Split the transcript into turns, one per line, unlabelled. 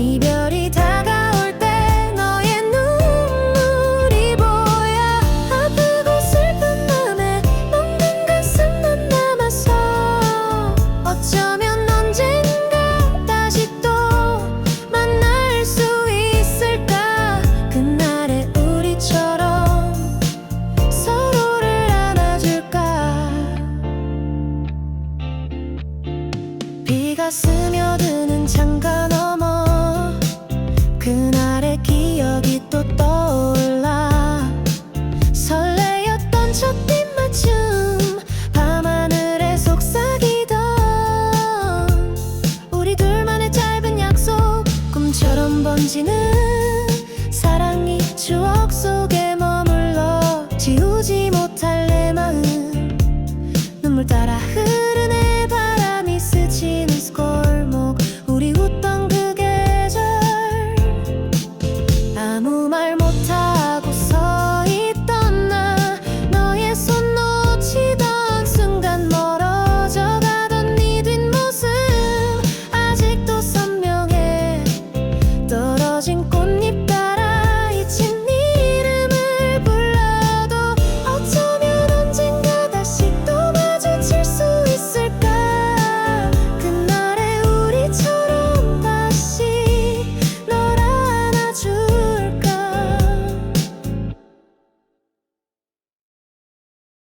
이별이 다가올 때 너의 눈물이 보여 아프고 슬픈 맘에 먹는 가슴만 남아서 어쩌면 언젠가 다시 또 만날 수 있을까? 그날의 우리처럼 서로를 안아줄까? 비가 스며드는 창가 번지는 사랑이 추억 속